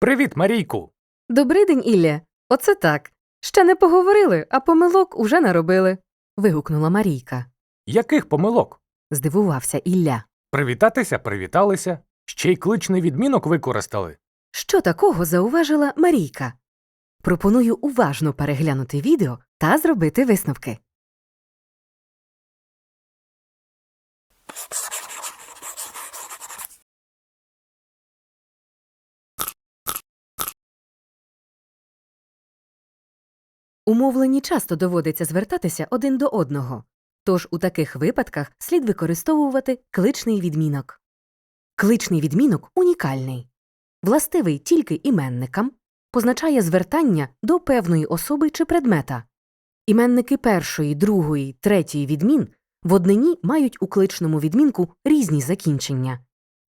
Привіт, Марійку. Добрий день, Ілля. Оце так. Ще не поговорили, а помилок уже наробили. вигукнула Марійка. Яких помилок? Здивувався Ілля. Привітатися, привіталися. Ще й кличний відмінок використали. Що такого зауважила Марійка? Пропоную уважно переглянути відео та зробити висновки. У мовленні часто доводиться звертатися один до одного, тож у таких випадках слід використовувати кличний відмінок. Кличний відмінок унікальний, властивий тільки іменникам, позначає звертання до певної особи чи предмета. Іменники першої, другої, третьої відмін в однині мають у кличному відмінку різні закінчення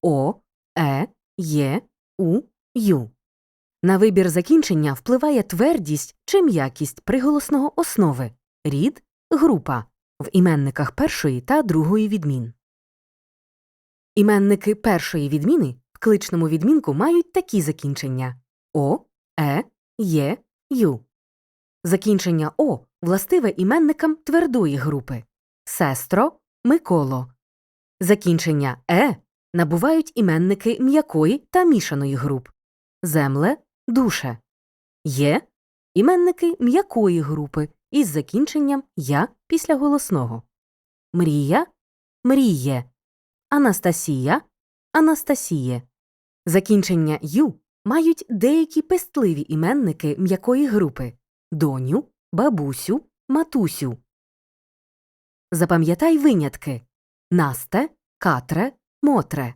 о, е, є, у, ю. На вибір закінчення впливає твердість чи м'якість приголосного основи, рід, група в іменниках першої та другої відмін. Іменники першої відміни в кличному відмінку мають такі закінчення о, е, є, ю. Закінчення о властиве іменникам твердої групи сестро, Миколо. Закінчення е набувають іменники м'якої та мішаної груп земле, душе. Є іменники м'якої групи із закінченням я після голосного. Мрія мріє. Анастасія Анастасіє. Закінчення ю мають деякі пестливі іменники м'якої групи доню, бабусю, матусю. Запам'ятай винятки Насте, Катре, Мотре.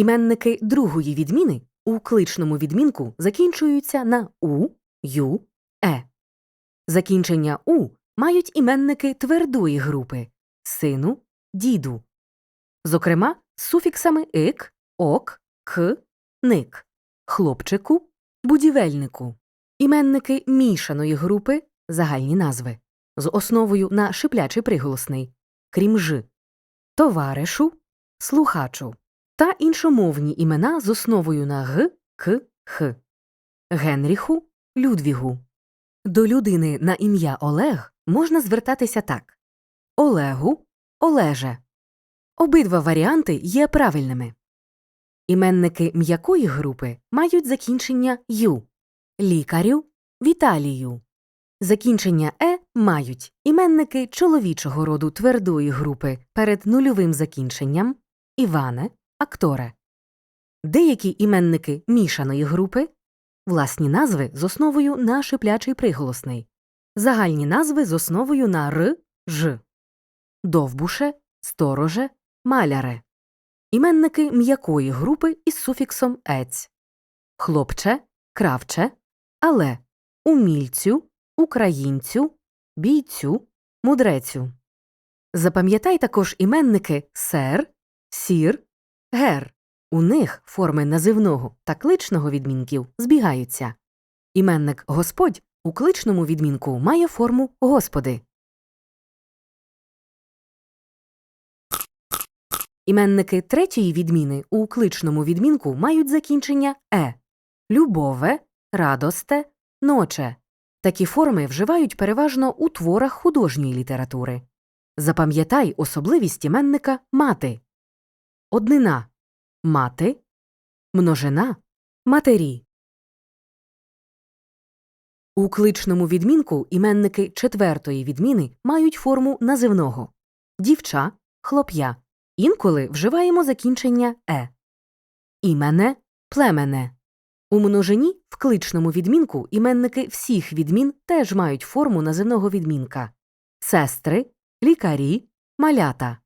Іменники другої відміни у кличному відмінку закінчуються на у, ю, е. Закінчення у мають іменники твердої групи сину, діду. Зокрема, з суфіксами ик, ок, к, ник, хлопчику, будівельнику. Іменники мішаної групи загальні назви з основою на шиплячий приголосний, крім ж, товаришу, слухачу та іншомовні імена з основою на г, к, х Генріху, Людвігу. До людини на ім'я Олег можна звертатися так Олегу, Олеже. Обидва варіанти є правильними. Іменники м'якої групи мають закінчення ю, лікарю, Віталію. Закінчення е мають іменники чоловічого роду твердої групи перед нульовим закінченням Іване, акторе. Деякі іменники мішаної групи власні назви з основою на шиплячий приголосний, загальні назви з основою на р, ж, довбуше, стороже, маляре, іменники м'якої групи із суфіксом ець, хлопче, кравче, але, умільцю, українцю, бійцю, мудрецю. Запам'ятай також іменники сер, сір, гер. У них форми називного та кличного відмінків збігаються. Іменник Господь у кличному відмінку має форму Господи. Іменники третьої відміни у кличному відмінку мають закінчення е любове, радосте, ноче. Такі форми вживають переважно у творах художньої літератури. Запам'ятай особливість іменника мати. Однина мати, множина матері. У кличному відмінку іменники четвертої відміни мають форму називного дівча, хлоп'я. Інколи вживаємо закінчення е. Імене, племене. У множині в кличному відмінку іменники всіх відмін теж мають форму називного відмінка сестри, лікарі, малята.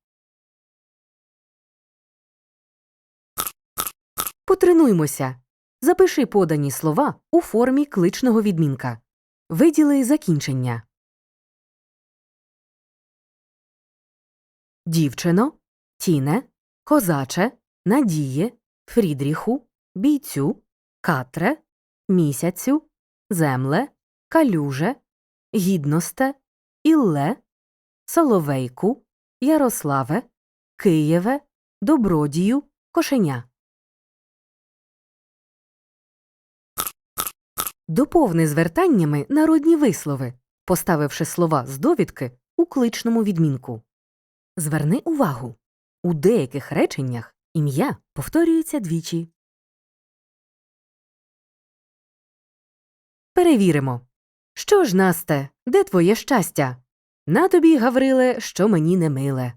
Потренуймося. Запиши подані слова у формі кличного відмінка. Виділи закінчення. Дівчино, тіне, козаче, надіє, Фрідріху, бійцю, катре, місяцю, земле, калюже, гідносте, ілле, соловейку, Ярославе, Києве, добродію, кошеня. Доповни звертаннями народні вислови, поставивши слова з довідки у кличному відмінку. Зверни увагу. У деяких реченнях ім'я повторюється двічі. Перевіримо. Що ж, Насте, де твоє щастя? На тобі, Гавриле, що мені не миле.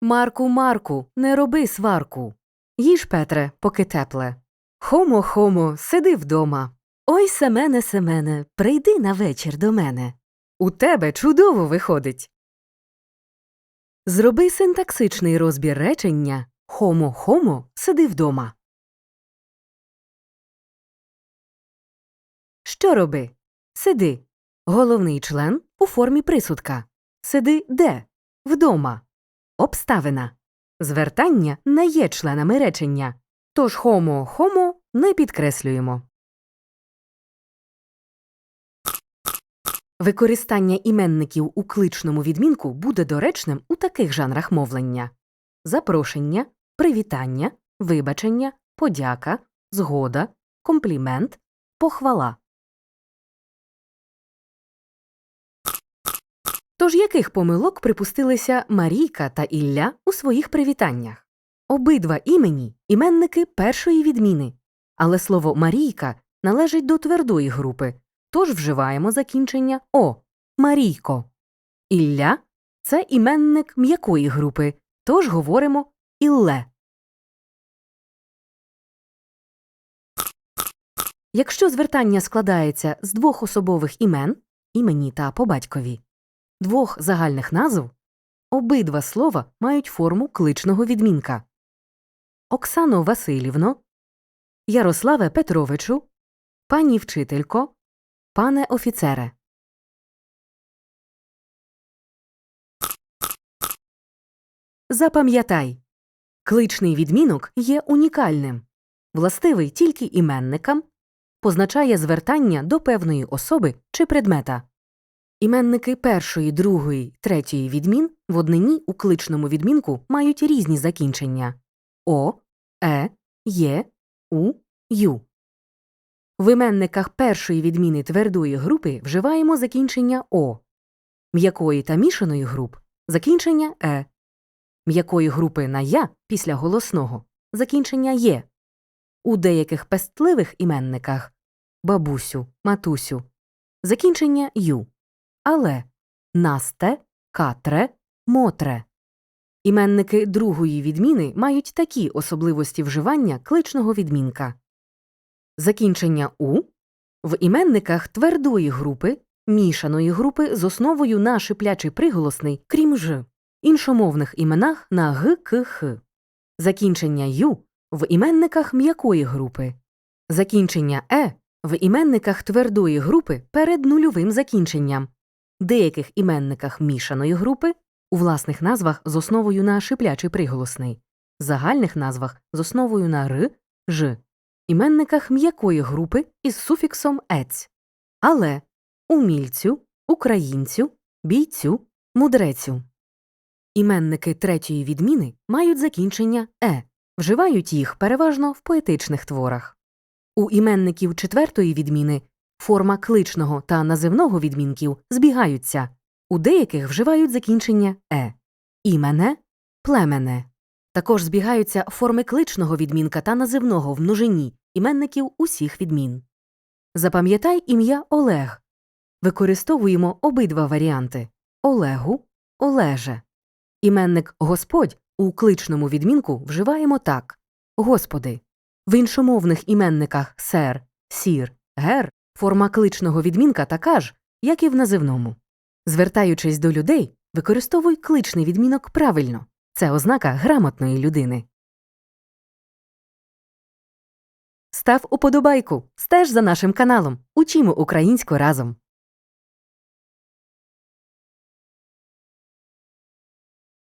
Марку, Марку, не роби сварку. Їж, Петре, поки тепле. Хомо, хомо, сиди вдома. Ой, Семене, Семене, прийди на вечір до мене. У тебе чудово виходить. Зроби синтаксичний розбір речення Хомо, хомо, сиди вдома. Що роби? Сиди. Головний член у формі присудка. Сиди де? Вдома. Обставина. Звертання не є членами речення. Тож хомо, хомо не підкреслюємо. Використання іменників у кличному відмінку буде доречним у таких жанрах мовлення: запрошення, привітання, вибачення, подяка, згода, комплімент, похвала. Тож яких помилок припустилися Марійка та Ілля у своїх привітаннях? Обидва імені іменники першої відміни, але слово Марійка належить до твердої групи, тож вживаємо закінчення О Марійко. Ілля це іменник м'якої групи, тож говоримо Ілле. Якщо звертання складається з двох особових імен імені та по батькові, двох загальних назв, обидва слова мають форму кличного відмінка. Оксано Васильівно, Ярославе Петровичу, пані вчителько, пане офіцере. Запам'ятай. Кличний відмінок є унікальним, властивий тільки іменникам, позначає звертання до певної особи чи предмета. Іменники першої, другої, третьої відмін в однині у кличному відмінку мають різні закінчення о, е, є, у, ю. В іменниках першої відміни твердої групи вживаємо закінчення о, м'якої та мішаної груп закінчення е, м'якої групи на я після голосного закінчення є. У деяких пестливих іменниках бабусю, матусю закінчення ю. Але насте, катре, мотре. Іменники другої відміни мають такі особливості вживання кличного відмінка. Закінчення у в іменниках твердої групи, мішаної групи з основою на шиплячий приголосний, крім ж, іншомовних іменах на г, к, х. Закінчення ю в іменниках м'якої групи. Закінчення е в іменниках твердої групи перед нульовим закінченням. Деяких іменниках мішаної групи у власних назвах з основою на шиплячий приголосний, загальних назвах з основою на р, ж, іменниках м'якої групи із суфіксом ець, але умільцю, українцю, бійцю, мудрецю. Іменники третьої відміни мають закінчення е, вживають їх переважно в поетичних творах. У іменників четвертої відміни форма кличного та називного відмінків збігаються, у деяких вживають закінчення е, імене, племене. Також збігаються форми кличного відмінка та називного в множині іменників усіх відмін. Запам'ятай ім'я Олег. Використовуємо обидва варіанти Олегу, Олеже. Іменник Господь у кличному відмінку вживаємо так Господи. В іншомовних іменниках сер, сір, гер форма кличного відмінка така ж, як і в називному. Звертаючись до людей, використовуй кличний відмінок правильно. Це ознака грамотної людини. Став уподобайку, стеж за нашим каналом. Учімо українську разом.